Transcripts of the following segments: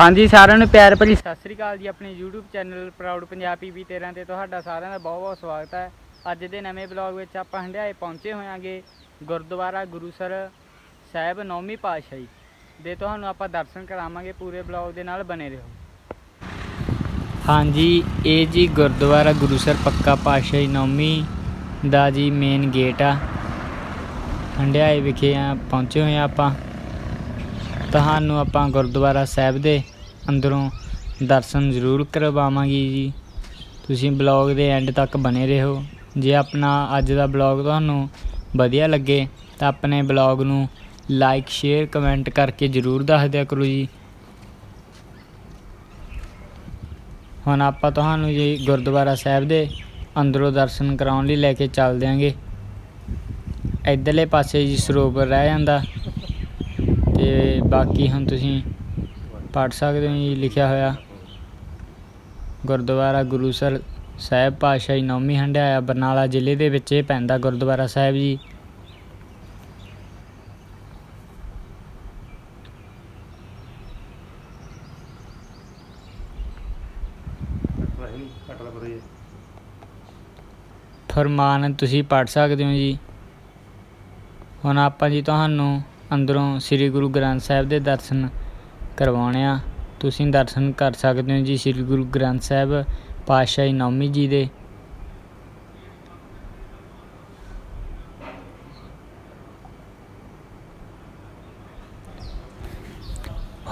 ਹਾਂਜੀ, ਸਾਰਿਆਂ ਨੂੰ ਪਿਆਰ ਭਰੀ ਸਤਿ ਸ੍ਰੀ ਅਕਾਲ ਜੀ, ਆਪਣੇ YouTube ਚੈਨਲ ਪ੍ਰਾਊਡ ਪੰਜਾਬੀ ਵੀ 13 ਤੇ ਤੁਹਾਡਾ ਸਾਰਿਆਂ ਦਾ ਬਹੁਤ ਬਹੁਤ ਸਵਾਗਤ ਹੈ। ਅੱਜ ਦੇ ਨਵੇਂ ਬਲੌਗ ਵਿੱਚ ਆਪਾਂ ਹੰਡਿਆਏ ਪਹੁੰਚੇ ਹੋਇਆਂਗੇ ਗੁਰਦੁਆਰਾ ਗੁਰੂਸਰ ਸਾਹਿਬ ਨੌਵੀਂ ਪਾਤਸ਼ਾਹੀ ਦੇ। ਤੁਹਾਨੂੰ ਆਪਾਂ ਦਰਸ਼ਨ ਕਰਾਵਾਂਗੇ, ਪੂਰੇ ਬਲੌਗ ਦੇ ਨਾਲ ਬਨੇ ਰਹੋ। ਹਾਂਜੀ, ਇਹ ਜੀ ਗੁਰਦੁਆਰਾ ਗੁਰੂਸਰ ਪੱਕਾ ਪਾਤਸ਼ਾਹੀ ਨੌਵੀਂ ਦਾ ਜੀ ਮੇਨ ਗੇਟ ਆ। ਹੰਡਿਆਏ ਵਿਖੇ ਆ, ਪਹੁੰਚੇ ਹੋਏ ਆ ਆਪਾਂ। ਤੁਹਾਨੂੰ ਆਪਾਂ ਗੁਰਦੁਆਰਾ ਸਾਹਿਬ ਦੇ ਅੰਦਰੋਂ ਦਰਸ਼ਨ ਜ਼ਰੂਰ ਕਰਵਾਵਾਂਗੇ ਜੀ। ਤੁਸੀਂ ਬਲੌਗ ਦੇ ਐਂਡ ਤੱਕ ਬਨੇ ਰਹੋ। ਜੇ ਆਪਣਾ ਅੱਜ ਦਾ ਬਲੌਗ ਤੁਹਾਨੂੰ ਵਧੀਆ ਲੱਗੇ, ਤਾਂ ਆਪਣੇ ਬਲੌਗ ਨੂੰ ਲਾਈਕ ਸ਼ੇਅਰ ਕਮੈਂਟ ਕਰਕੇ ਜ਼ਰੂਰ ਦੱਸ ਦਿਆ ਕਰੋ ਜੀ। ਹੁਣ ਆਪਾਂ ਤੁਹਾਨੂੰ ਜੀ ਗੁਰਦੁਆਰਾ ਸਾਹਿਬ ਦੇ ਅੰਦਰੋਂ ਦਰਸ਼ਨ ਕਰਾਉਣ ਲਈ ਲੈ ਕੇ ਚੱਲ ਦਿਆਂਗੇ। ਇਧਰਲੇ ਪਾਸੇ ਜੀ ਸਰੋਵਰ ਰਹਿ ਜਾਂਦਾ। ਬਾਕੀ ਹੁਣ ਤੁਸੀਂ ਪੜ ਸਕਦੇ ਹੋ ਜੀ, ਲਿਖਿਆ ਹੋਇਆ। ਗੁਰਦੁਆਰਾ ਗੁਰੂਸਰ ਸਾਹਿਬ ਪਾਤਸ਼ਾਹੀ ਨੌਮੀ ਹੰਡਿਆਇਆ ਬਰਨਾਲਾ ਜ਼ਿਲ੍ਹੇ ਦੇ ਵਿੱਚ ਇਹ ਪੈਂਦਾ ਗੁਰਦੁਆਰਾ ਸਾਹਿਬ ਜੀ। ਫਰਮਾਨ ਤੁਸੀਂ ਪੜ ਸਕਦੇ ਹੋ ਜੀ। ਹੁਣ ਆਪਾਂ ਜੀ ਤੁਹਾਨੂੰ ਅੰਦਰੋਂ ਸ੍ਰੀ ਗੁਰੂ ਗ੍ਰੰਥ ਸਾਹਿਬ ਦੇ ਦਰਸ਼ਨ ਕਰਵਾਉਣੇ ਆ। ਤੁਸੀਂ ਦਰਸ਼ਨ ਕਰ ਸਕਦੇ ਹੋ ਜੀ ਸ੍ਰੀ ਗੁਰੂ ਗ੍ਰੰਥ ਸਾਹਿਬ ਪਾਤਸ਼ਾਹੀ ਨੌਮੀ ਜੀ ਦੇ।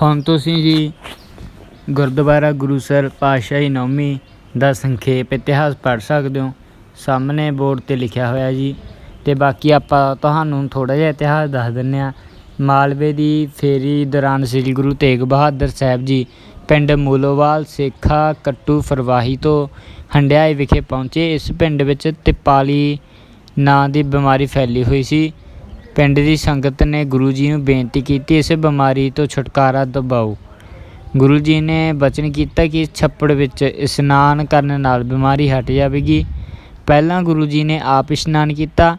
ਹੁਣ ਤੁਸੀਂ ਜੀ ਗੁਰਦੁਆਰਾ ਗੁਰੂਸਰ ਪਾਤਸ਼ਾਹੀ ਨੌਮੀ ਦਾ ਸੰਖੇਪ ਇਤਿਹਾਸ ਪੜ੍ਹ ਸਕਦੇ ਹੋ। ਸਾਹਮਣੇ ਬੋਰਡ ਤੇ ਲਿਖਿਆ ਹੋਇਆ ਜੀ। ਤੇ ਬਾਕੀ ਆਪਾਂ ਤੁਹਾਨੂੰ ਥੋੜਾ ਜਿਹਾ ਇਤਿਹਾਸ ਦੱਸ ਦਿੰਨੇ ਆ ਮਾਲਵੇ ਦੀ ਫੇਰੀ ਦੌਰਾਨ ਸ੍ਰੀ ਗੁਰੂ ਤੇਗ ਬਹਾਦਰ ਸਾਹਿਬ ਜੀ ਪਿੰਡ ਮੂਲੋਵਾਲ ਸੇਖਾ ਕੱਟੂ ਫਰਵਾਹੀ ਤੋਂ ਹੰਡਿਆਏ ਵਿਖੇ ਪਹੁੰਚੇ। ਇਸ ਪਿੰਡ ਵਿੱਚ ਤਿਪਾਲੀ ਨਾਂ ਦੀ ਬਿਮਾਰੀ ਫੈਲੀ ਹੋਈ ਸੀ। ਪਿੰਡ ਦੀ ਸੰਗਤ ਨੇ ਗੁਰੂ ਜੀ ਨੂੰ ਬੇਨਤੀ ਕੀਤੀ, ਇਸ ਬਿਮਾਰੀ ਤੋਂ ਛੁਟਕਾਰਾ ਦਿਵਾਓ। ਗੁਰੂ ਜੀ ਨੇ ਬਚਨ ਕੀਤਾ ਕਿ ਛੱਪੜ ਵਿੱਚ ਇਸ਼ਨਾਨ ਕਰਨ ਨਾਲ ਬਿਮਾਰੀ ਹਟ ਜਾਵੇਗੀ। ਪਹਿਲਾਂ ਗੁਰੂ ਜੀ ਨੇ ਆਪ ਇਸ਼ਨਾਨ ਕੀਤਾ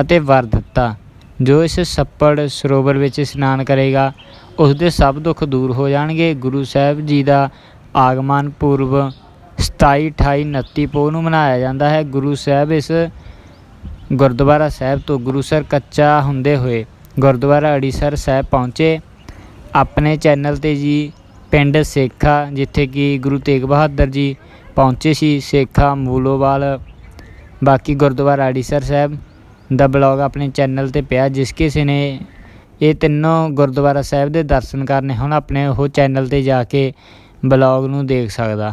ਅਤੇ ਵਰ ਦਿੱਤਾ। ਜੋ ਇਸ ਛੱਪੜ ਸਰੋਵਰ ਵਿੱਚ ਇਸ਼ਨਾਨ ਕਰੇਗਾ ਉਸ ਦੇ ਸਭ ਦੁੱਖ ਦੂਰ ਹੋ ਜਾਣਗੇ। ਗੁਰੂ ਸਾਹਿਬ ਜੀ ਦਾ ਆਗਮਨ ਪੂਰਵ 27 28 29 ਪੋਹ ਨੂੰ ਮਨਾਇਆ ਜਾਂਦਾ ਹੈ। ਗੁਰੂ ਸਾਹਿਬ ਇਸ ਗੁਰਦੁਆਰਾ ਸਾਹਿਬ ਤੋਂ ਗੁਰੂਸਰ ਕੱਚਾ ਹੁੰਦੇ ਹੋਏ ਗੁਰਦੁਆਰਾ ਅੜੀਸਰ ਸਾਹਿਬ ਪਹੁੰਚੇ। ਆਪਣੇ ਚੈਨਲ ਤੇ ਜੀ ਪਿੰਡ ਸੇਖਾ, ਜਿੱਥੇ ਕਿ ਗੁਰੂ ਤੇਗ ਬਹਾਦਰ ਜੀ ਪਹੁੰਚੇ ਸੀ, ਸੇਖਾ ਮੂਲੋਵਾਲ, ਬਾਕੀ ਗੁਰਦੁਆਰਾ ਅੜੀਸਰ ਸਾਹਿਬ। ਦਾ ਬਲੌਗ ਆਪਣੇ ਚੈਨਲ ਤੇ ਪਿਆ, ਜਿਸ ਕਿਸੇ ਨੇ ਇਹ ਤਿੰਨੋਂ ਗੁਰਦੁਆਰਾ ਸਾਹਿਬ ਦੇ ਦਰਸ਼ਨ ਕਰਨੇ, ਹੁਣ ਆਪਣੇ ਉਹ ਚੈਨਲ ਤੇ ਜਾ ਕੇ ਬਲੌਗ ਨੂੰ ਦੇਖ ਸਕਦਾ।